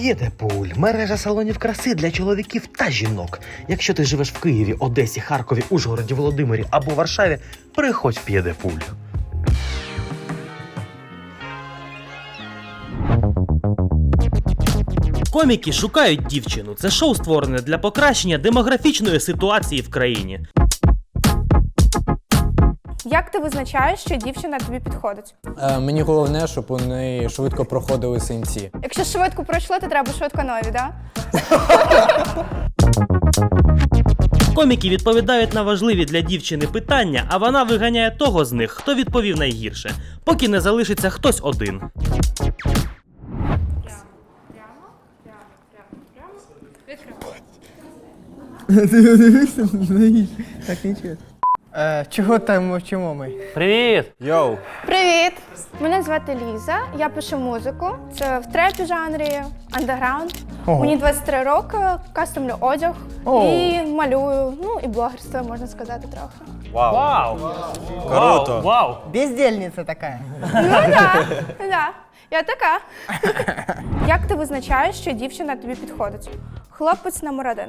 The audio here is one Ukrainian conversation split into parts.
П'єдепуль мережа салонів краси для чоловіків та жінок. Якщо ти живеш в Києві, Одесі, Харкові, Ужгороді, Володимирі або Варшаві, приходь в П'єдепуль. Коміки шукають дівчину. Це шоу створене для покращення демографічної ситуації в країні. Як ти визначаєш, що дівчина тобі підходить? Е, мені головне, щоб неї швидко проходили синці. Якщо швидко пройшло, то треба швидко нові, да? Коміки відповідають на важливі для дівчини питання, а вона виганяє того з них, хто відповів найгірше, поки не залишиться хтось один. Е, чого там мовчимо ми? Привіт! Йоу, Привіт! Мене звати Ліза, я пишу музику. Це в трепі жанрі, андеграунд. Ого. Мені 23 роки, кастомлю одяг О. і малюю. Ну і блогерство можна сказати трохи. вау, Вау! круто. Вау! Бездельниця така. Ну так, да, я така. Як ти визначаєш, що дівчина тобі підходить? Хлопець номер один.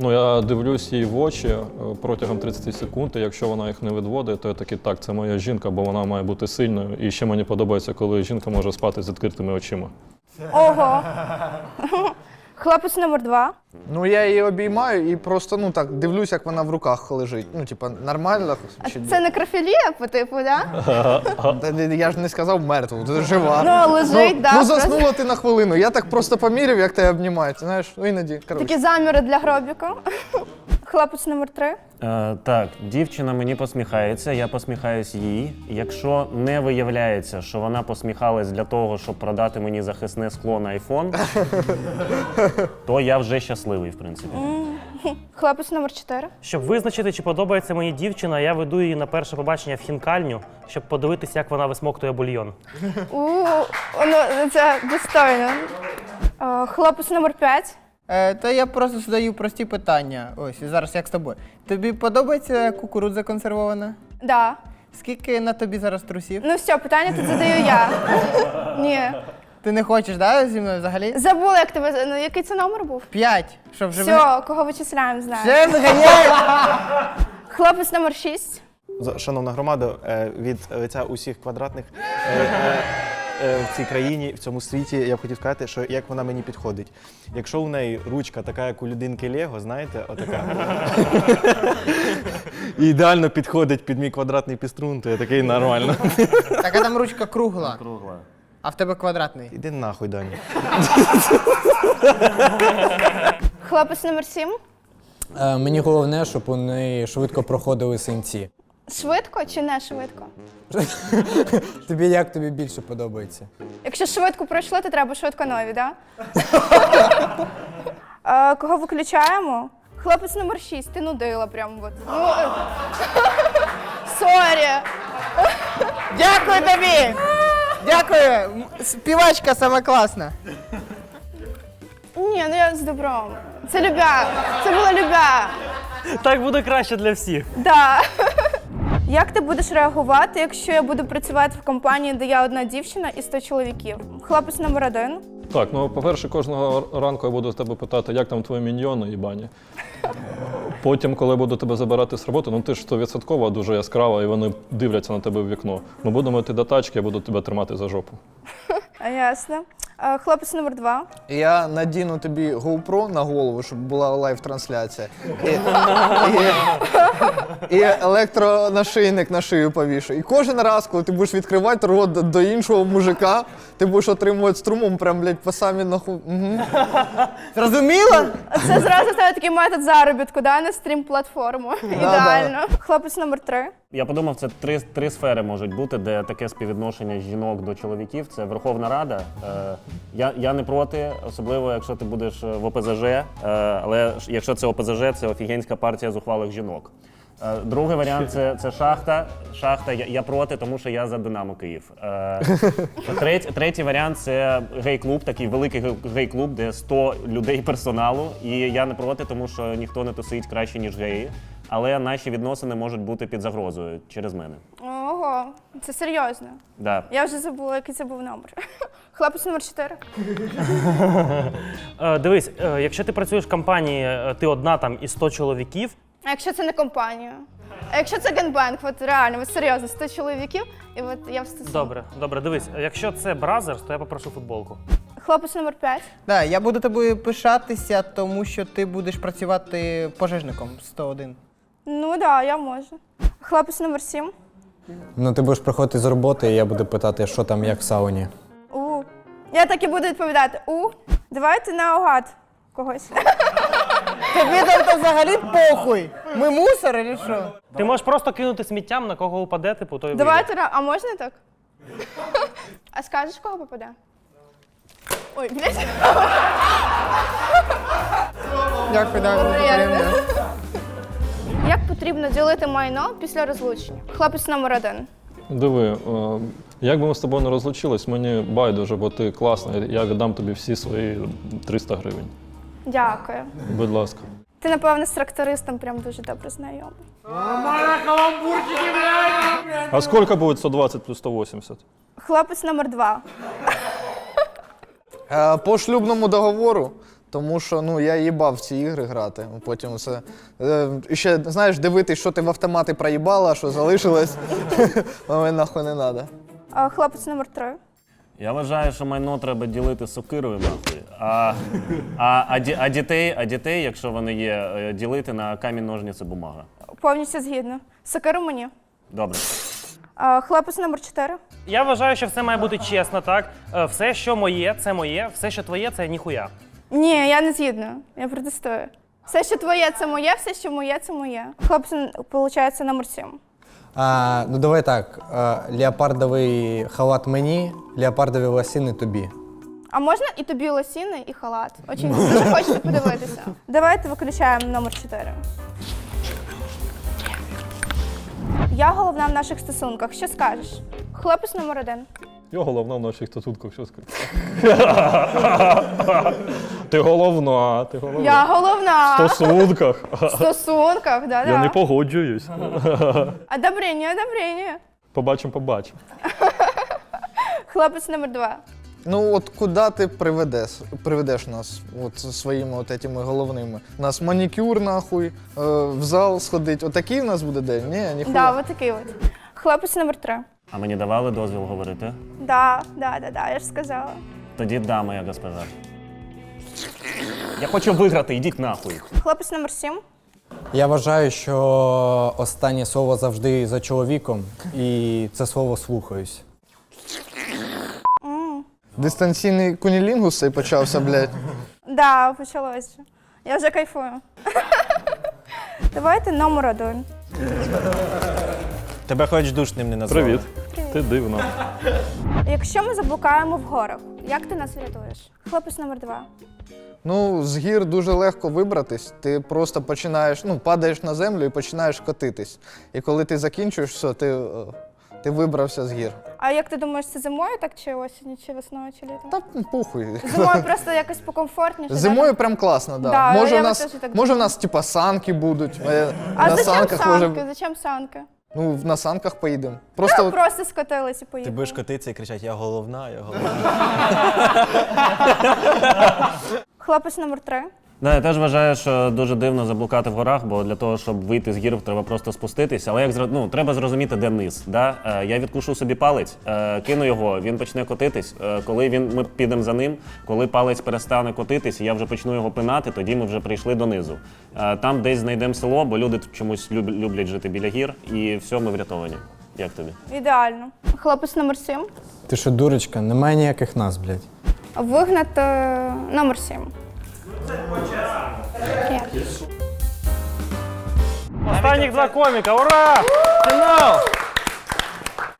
Ну, я дивлюсь її в очі е, протягом 30 секунд, і якщо вона їх не відводить, то я такий, так, це моя жінка, бо вона має бути сильною. І ще мені подобається, коли жінка може спати з відкритими очима. Ого. Хлопець номер два. Ну я її обіймаю і просто ну так дивлюсь, як вона в руках лежить. Ну, типа, нормально. А Чи... це некрофілія по типу, да? Та ні, Я ж не сказав мертву, ти жива. Ну, лежить, ну, да, Ну, просто. заснула ти на хвилину. Я так просто поміряв, як тебе обнімають. Знаєш, ну іноді. Коротше. Такі заміри для гробіка. Хлопець номер три. Е, так, дівчина мені посміхається, я посміхаюсь їй. Якщо не виявляється, що вона посміхалась для того, щоб продати мені захисне скло на айфон, то я вже щасливий, в принципі. Хлопець номер чотири. Щоб визначити, чи подобається мені дівчина, я веду її на перше побачення в хінкальню, щоб подивитися, як вона висмоктує бульйон. У, ну це достойно. Е, Хлопець номер п'ять. Е, та я просто задаю прості питання. Ось, і зараз як з тобою. Тобі подобається кукурудза консервована? Да. Скільки на тобі зараз трусів? Ну все, питання тут задаю я. Ні. Ти не хочеш, да, зі мною взагалі? Забула, як тебе. Ну, який це номер був? П'ять. Щоб вже Все, кого вичисляємо, знаю. Вже виганяє. Хлопець номер шість. Шановна громада, е, від лиця усіх квадратних е, е, в цій країні, в цьому світі, я б хотів сказати, що як вона мені підходить. Якщо у неї ручка така, як у людинки Лего, знаєте, отака. І ідеально підходить під мій квадратний піструн, то я такий нормально. Так, а там ручка кругла. Кругла. А в тебе квадратний. Іди нахуй, Даня. Хлопець номер сім. Е, мені головне, щоб неї швидко проходили синці. Швидко чи не швидко? Тобі як тобі більше подобається? Якщо швидко пройшло, то треба швидко нові, да? Е, Кого виключаємо? Хлопець номер 6, ти нудила прямо от. Ну, е, Сорі. Дякую тобі! Дякую! М, Співачка сама класна. Ні, ну я з добром. Це любя. Це була любя. Так буде краще для всіх. Да. Як ти будеш реагувати, якщо я буду працювати в компанії, де я одна дівчина і 100 чоловіків? Хлопець номер один. Так, ну по-перше, кожного ранку я буду з тебе питати, як там твої міньйони, їбані. Потім, коли буду тебе забирати з роботи, ну ти ж стовідсотково дуже яскрава, і вони дивляться на тебе в вікно. Ми будемо йти до тачки, я буду тебе тримати за жопу. А, Ясно. Е, Хлопець номер два. Я надіну тобі GoPro на голову, щоб була лайв-трансляція. І, і, і електронашийник на шию повішу. І кожен раз, коли ти будеш відкривати рот до- до іншого мужика, ти будеш отримувати струмом прям, блядь, по самі нахуй. Угу. Зрозуміла? Це зразу стає такий метод заробітку, да, на стрім-платформу. Ідеально. Хлопець номер три. Я подумав, це три, три сфери можуть бути, де таке співвідношення жінок до чоловіків. Це Верховна Рада. Е, я, я не проти, особливо якщо ти будеш в ОПЗЖ, е, але якщо це ОПЗЖ, це офігенська партія зухвалих жінок. Е, Другий варіант це, це шахта. Шахта я, я проти, тому що я за Динамо Київ. Е, третій, третій варіант це гей-клуб, такий великий гей- гей-клуб, де 100 людей персоналу. І я не проти, тому що ніхто не тусить краще, ніж геї. Але наші відносини можуть бути під загрозою через мене. Ого, це серйозно. Да. Я вже забула, який це був номер. Хлопець номер 4. Е, дивись, е, якщо ти працюєш в компанії, е, ти одна там і 100 чоловіків, А якщо це не компанія? А якщо це генбанк, от реально, от серйозно, 100 чоловіків, і от я в стосунку. добре, добре, дивись, якщо це бразерс, то я попрошу футболку. Хлопець номер 5. Да, я буду тобою пишатися, тому що ти будеш працювати пожежником 101. Ну так, да, я можу. Хлопець номер 7. Ну ти будеш приходити з роботи, і я буду питати, що там, як в сауні. У. Я так і буду відповідати. У. Давайте наугад когось. Тобі там то взагалі похуй. Ми мусор чи що? Ти можеш просто кинути сміттям, на кого упаде, типу, той Давайте, ра- а можна так? А скажеш, кого попаде? Ой, блядь. Дякую, дякую. Приємно. Потрібно ділити майно після розлучення? Хлопець номер один. Диви, е, як би ми з тобою не розлучились, мені байдуже, бо ти класна. Я віддам тобі всі свої 300 гривень. Дякую. Будь ласка. Ти, напевно, з трактористом прям дуже добре знайомий. А скільки буде 120 плюс 180? Хлопець номер два. Е, По шлюбному договору, тому що ну, я їбав в ці ігри грати. Потім все. Е, і ще, знаєш, дивитись, що ти в автомати проїбала, що залишилось. Мені нахуй не треба. А, Хлопець номер три. Я вважаю, що майно треба ділити сокирою нахуй. А, а, а, ді- а, дітей, а дітей, якщо вони є, е, ділити на камінь, ножниці, бумага. Повністю згідно. Сокиру мені. Добре. А, Хлопець номер чотири. Я вважаю, що все має бути чесно, так? Е, Все, що моє, це моє, все, що твоє, це ніхуя. Ні, я не згідна. Я протестую. Все, що твоє, це моє, все, що моє, це моє. Хлопець, виходить, номер сім. А, ну давай так. А, леопардовий халат мені, леопардові лосіни тобі. А можна і тобі лосіни, і халат? Очень дуже хочеться подивитися. Давайте виключаємо номер 4. Я головна в наших стосунках. Що скажеш? Хлопець номер один. Я головна в наших стосунках, що сказати. Ти головна, ти головна. Я В головна стосунках. в стосунках, да, Я не да. погоджуюсь. Одобрення, одобрення. Побачимо, побачимо. Хлопець номер два. Ну от куди ти приведеш, приведеш нас от своїми от этими головними? У нас манікюр нахуй, е, в зал сходить. Отакий в нас буде день? Ні, ніхуя. Да, от такий от. Хлопець номер три. А мені давали дозвіл говорити? Да, да, да, да, я ж сказала. Тоді да, моя госпожа. Я хочу виграти, йдіть нахуй. Хлопець номер сім. Я вважаю, що останнє слово завжди за чоловіком, і це слово слухаюсь. Дистанційний кунілінгус цей почався, блядь. Да, почалося. Я вже кайфую. Давайте номер один. Тебе хоч душним не назвали. Привіт. Ти дивна. Якщо ми заблукаємо в горах, як ти нас врятуєш? Хлопець номер два. Ну, з гір дуже легко вибратись. Ти просто починаєш, ну, падаєш на землю і починаєш котитись. І коли ти закінчуєш все, ти, е, ти вибрався з гір. А як ти думаєш, це зимою так чи осінню, чи весною, чи літом? Та ну, похуй. Зимою просто якось покомфортніше. Зимою прям класно, да. Да, може, в нас, так може в нас типа санки будуть. А на зачем санках санки? може. Зачем санки? Ну, на санках поїдемо. Просто от- Просто скотились і Ти будеш котитися і кричати, я головна, я головна. Хлопець номер три. Да, я теж вважаю, що дуже дивно заблукати в горах, бо для того, щоб вийти з гір, треба просто спуститися. Але як зро- ну, треба зрозуміти, де низ. Да? Е, я відкушу собі палець, е, кину його, він почне котитись. Е, коли він, ми підемо за ним, коли палець перестане котитись, і я вже почну його пинати, тоді ми вже прийшли донизу. Е, там десь знайдемо село, бо люди чомусь люб- люблять жити біля гір, і все, ми врятовані. Як тобі? Ідеально. Хлопець номер сім. Ти що, дурочка, немає ніяких нас, блядь. Вигнати номер сім. Є. Останніх два коміка, ура! Фінал!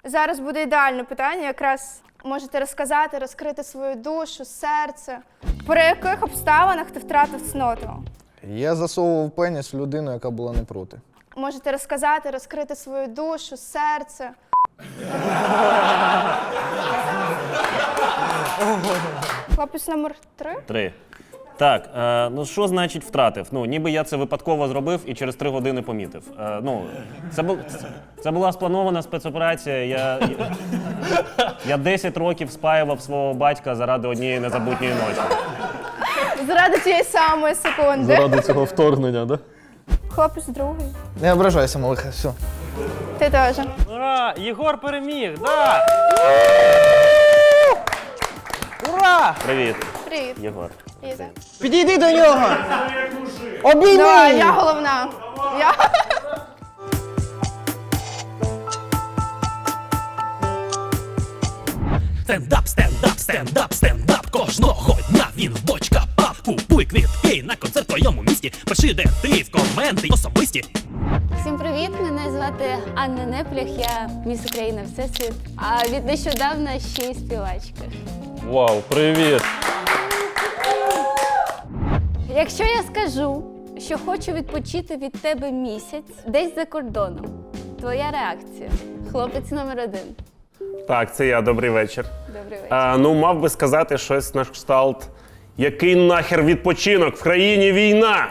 Зараз буде ідеальне питання. Якраз можете розказати, розкрити свою душу, серце. При яких обставинах ти втратив цноту? я засовував пеніс в людину, яка була не проти. Можете розказати, розкрити свою душу, серце. Хлопець номер три. Три. Так, е, ну що значить втратив? Ну, ніби я це випадково зробив і через три години помітив. Е, ну, це, бу, це була спланована спецоперація. Я, я, я 10 років спаював свого батька заради однієї незабутньої ночі. Заради тієї самої секунди. Заради цього вторгнення, да? Хлопець другий. Не ображайся, малиха, все. Ти теж. Ура! Єгор переміг! Да! Привіт, Привіт. Єгор. Ліза. Підійди до нього! Обійми! Давай, я головна. Я... Стендап, стендап, стендап, стендап кожного дня він в бочка Купуй квітки на концерт в твоєму місті. Пиши, де ти в коменти особисті. Всім привіт! Мене звати Анна Неплях, я міс Україна Всесвіт. А від нещодавна ще й співачка. Вау, привіт! Якщо я скажу, що хочу відпочити від тебе місяць десь за кордоном, твоя реакція. Хлопець номер один. Так, це я, добрий вечір. Добрий вечір. А, ну, мав би сказати щось на кшталт. Який нахер відпочинок? В країні війна!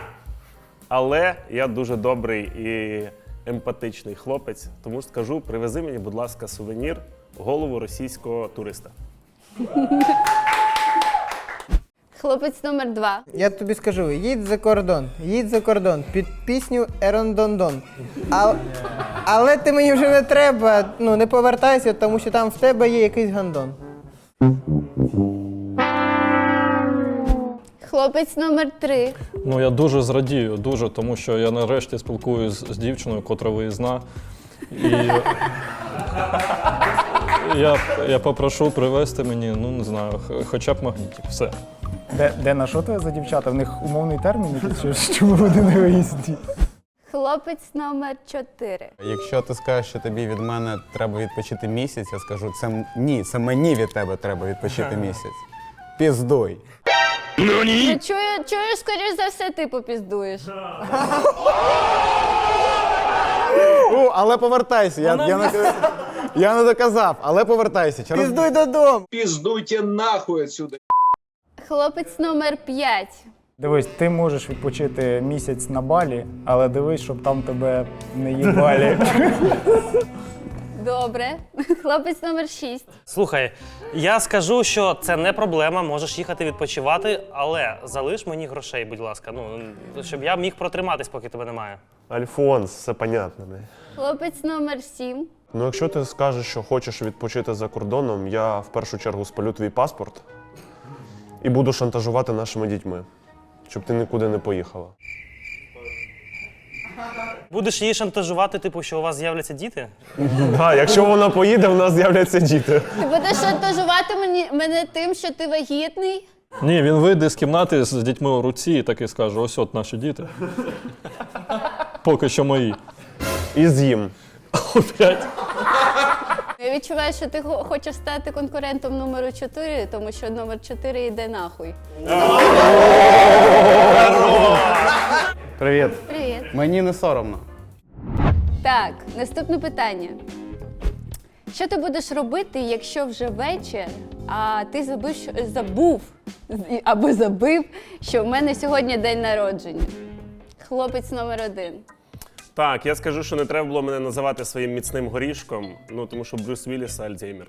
Але я дуже добрий і емпатичний хлопець, тому скажу: привези мені, будь ласка, сувенір голову російського туриста. Хлопець номер два. Я тобі скажу, їдь за кордон, їдь за кордон під пісню Ерондондон. А, але ти мені вже не треба, ну не повертайся, тому що там в тебе є якийсь гандон. Хлопець номер три. Ну я дуже зрадію, дуже, тому що я нарешті спілкуюсь з дівчиною, котра виїзна. І я, я попрошу привезти мені, ну не знаю, хоча б магнітик. Все. Де, де на що це за дівчата? В них умовний термін якийсь, чому вони не виїзді? Хлопець номер чотири. Якщо ти скажеш, що тобі від мене треба відпочити місяць, я скажу, це ні, це мені від тебе треба відпочити місяць. Піздуй. Ну, чую, чую, скоріш за все, ти попіздуєш. У, але повертайся. Я, я, не, я не доказав, але повертайся. Через... Піздуй додому! Хлопець номер п'ять. Дивись, ти можеш відпочити місяць на балі, але дивись, щоб там тебе не їбалі. Добре. Хлопець номер шість. Слухай, я скажу, що це не проблема, можеш їхати відпочивати, але залиш мені грошей, будь ласка. Ну, щоб я міг протриматись, поки тебе немає. Альфонс, все понятно. Не? Хлопець номер сім. Ну, якщо ти скажеш, що хочеш відпочити за кордоном, я в першу чергу спалю твій паспорт і буду шантажувати нашими дітьми, щоб ти нікуди не поїхала. Будеш її шантажувати, типу, що у вас з'являться діти? Так, якщо вона поїде, в нас з'являться діти. Ти будеш шантажувати мені, мене тим, що ти вагітний? Ні, він вийде з кімнати з дітьми у руці і так і скаже: ось от наші діти. Поки що мої. І з'їм. Опять. Я відчуваю, що ти хо- хочеш стати конкурентом номеру 4, тому що номер 4 йде нахуй. Привіт. Привіт. Мені не соромно. Так, наступне питання. Що ти будеш робити, якщо вже вечір, а ти забув, що, забув або забив, що в мене сьогодні день народження? Хлопець номер один. Так, я скажу, що не треба було мене називати своїм міцним горішком, ну тому що Брюс Вілліс Альцгеймер.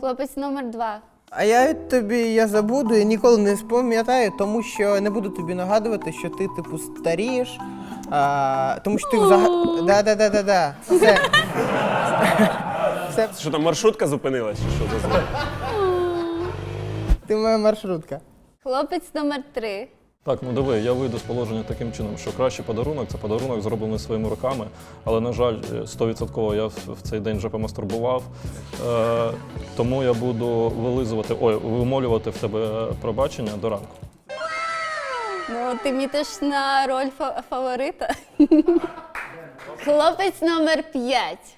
Хлопець номер два. А я тобі я забуду і ніколи не спам'ятаю, тому що не буду тобі нагадувати, що ти типу старієш. А, тому що ти взагалі. Да, да, да, да, да. Все. Все, Що там маршрутка зупинилась? Чи що за ти моя маршрутка. Хлопець номер три. Так, ну диви, я вийду з положення таким чином, що кращий подарунок це подарунок, зроблений своїми руками. Але, на жаль, 100% я в цей день вже помастурбував. Е, тому я буду вилизувати, ой, вимолювати в тебе пробачення до ранку. Ну, ти мітиш на роль фа- фаворита. Хлопець номер п'ять.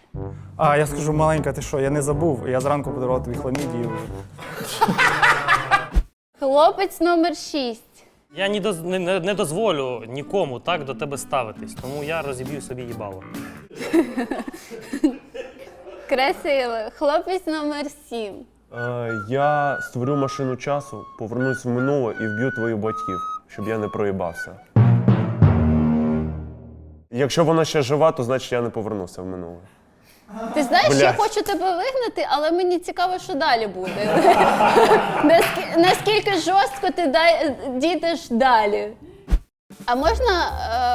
А я скажу, маленька, ти що, я не забув. Я зранку подарував тобі хламідію. Хлопець номер шість. Я ні доз- не, не, не дозволю нікому так до тебе ставитись, тому я розіб'ю собі їбало. Красиво. Хлопець номер сім. Е, я створю машину часу, повернусь в минуле і вб'ю твоїх батьків, щоб я не проїбався. Якщо вона ще жива, то значить я не повернуся в минуле. Ти знаєш, я хочу тебе вигнати, але мені цікаво, що далі буде. Наскі- Наскільки жорстко ти дай- дійдеш далі. А можна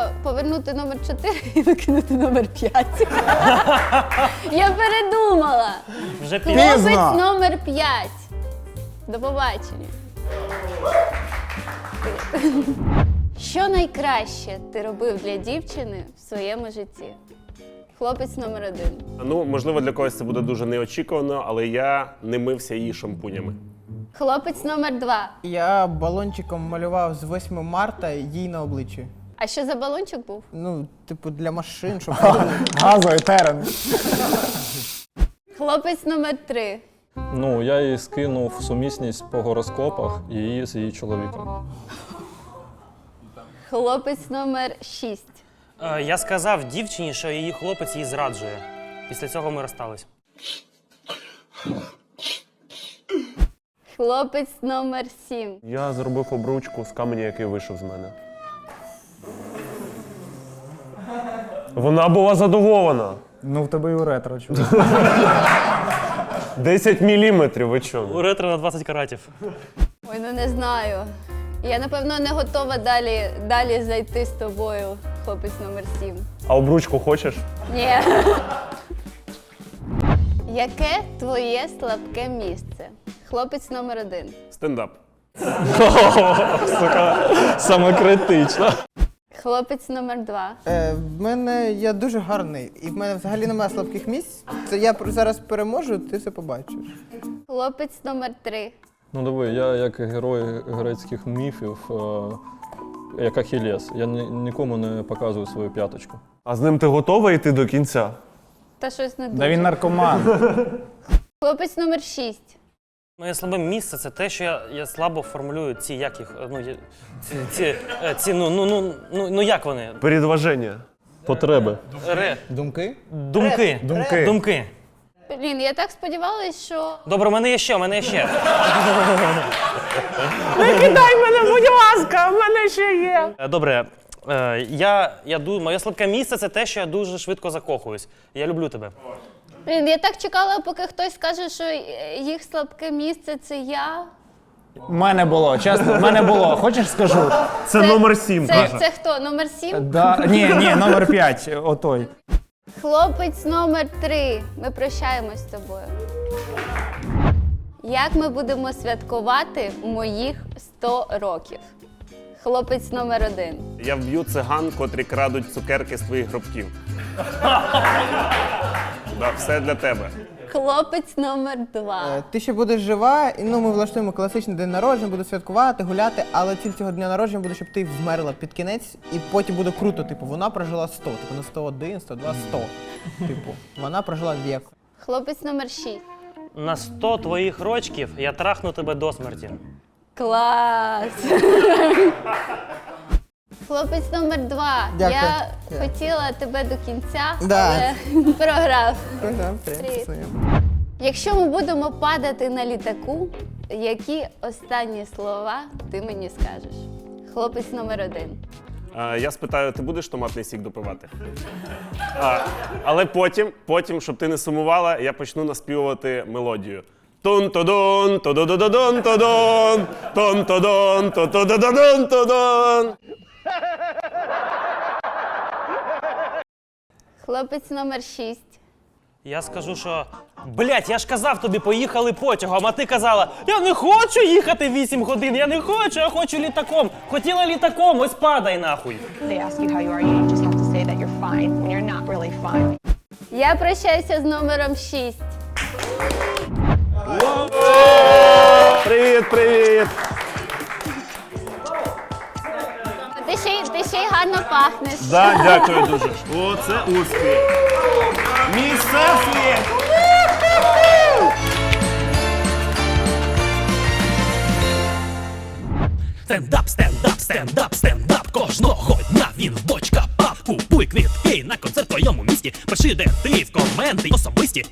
е, повернути номер 4 і викинути номер 5? Я передумала. Вже Хлопець пізно. номер 5. До побачення. Що найкраще ти робив для дівчини в своєму житті? Хлопець номер один. Ну, можливо, для когось це буде дуже неочікувано, але я не мився її шампунями. Хлопець номер два. Я балончиком малював з 8 марта їй на обличчі. А що за балончик був? Ну, типу, для машин, щоб. Газовий терен. Хлопець номер три. Ну, я їй скинув сумісність по гороскопах і її з її чоловіком. Хлопець номер шість. Е, я сказав дівчині, що її хлопець її зраджує. Після цього ми розстались. Хлопець номер сім. Я зробив обручку з каменя, який вийшов з мене. Вона була задоволена. Ну, в тебе і у ретро, чувак. 10 міліметрів, ви чого? У ретро на 20 каратів. Ой, ну не знаю. Я напевно не готова далі, далі зайти з тобою, хлопець номер сім. А обручку хочеш? Ні. Яке твоє слабке місце? Хлопець номер один. Стендап. Сука, саме критично. Хлопець номер два. Е, в мене я дуже гарний, і в мене взагалі немає слабких місць. Це я пр- зараз переможу, ти все побачиш. Хлопець номер три. Ну диви, я як герой грецьких міфів, е, як Ахілес. Я ні- нікому не показую свою п'яточку. А з ним ти готова йти до кінця? Та щось не дуже. Да він наркоман. Хлопець номер шість. Моє слабе місце це те, що я, я слабо формулюю ці як їх. е, Ну, ці, ці, е, ці ну, ну, ну, ну, ну як вони? Передваження. Потреби. Ре, Думки? думки. Думки. Думки. Блін, я так сподівалась, що. Добре, у мене є ще, мене є ще. Не кидай мене, будь ласка, в мене ще є. Добре. Е, я, я ду- моє слабке місце це те, що я дуже швидко закохуюсь. Я люблю тебе. Блін, я так чекала, поки хтось скаже, що е, їх слабке місце це я. У мене було, чесно, в мене було. Хочеш скажу? Це, номер 7, Це, каже. це хто? Номер сім? Да, ні, ні, номер 5, отой. Хлопець номер три. Ми прощаємось з тобою. Як ми будемо святкувати моїх 100 років? Хлопець номер один. Я вб'ю циган, котрі крадуть цукерки з твоїх гробків. Да, все для тебе. Хлопець номер два. Е, ти ще будеш жива, і ну ми влаштуємо класичний день народження, буду святкувати, гуляти, але ціль цього дня народження буде, щоб ти вмерла під кінець, і потім буде круто. Типу, вона прожила 100, типу на 101, 102, 100. Типу, вона прожила вік. Хлопець номер шість. На 100 твоїх рочків я трахну тебе до смерті. Клас! Хлопець номер два. Дякую. Я Дякую. хотіла тебе до кінця, Да. але програв. Привіт. привіт. Якщо ми будемо падати на літаку, які останні слова ти мені скажеш? Хлопець номер один. Е, я спитаю, ти будеш томатний сік допивати? А, але потім, потім, щоб ти не сумувала, я почну наспівувати мелодію. тун то дон то до до до дон то дон тон то дон то то до до дон то дон Хлопець номер шість. Я скажу, що блять, я ж казав тобі, поїхали потягом, а ти казала, я не хочу їхати 8 годин, я не хочу, я хочу літаком. Хотіла літаком, ось падай нахуй. Я прощаюся з номером шість. Привіт, привіт! Гарно пахнеш. Да, дякую дуже. О, це успіх. Мій всесвіт! Стендап, стендап, стендап, стендап кожного дня він в бочка пап Купуй квітки на концерт в твоєму місті Пиши, де ти в коменти особисті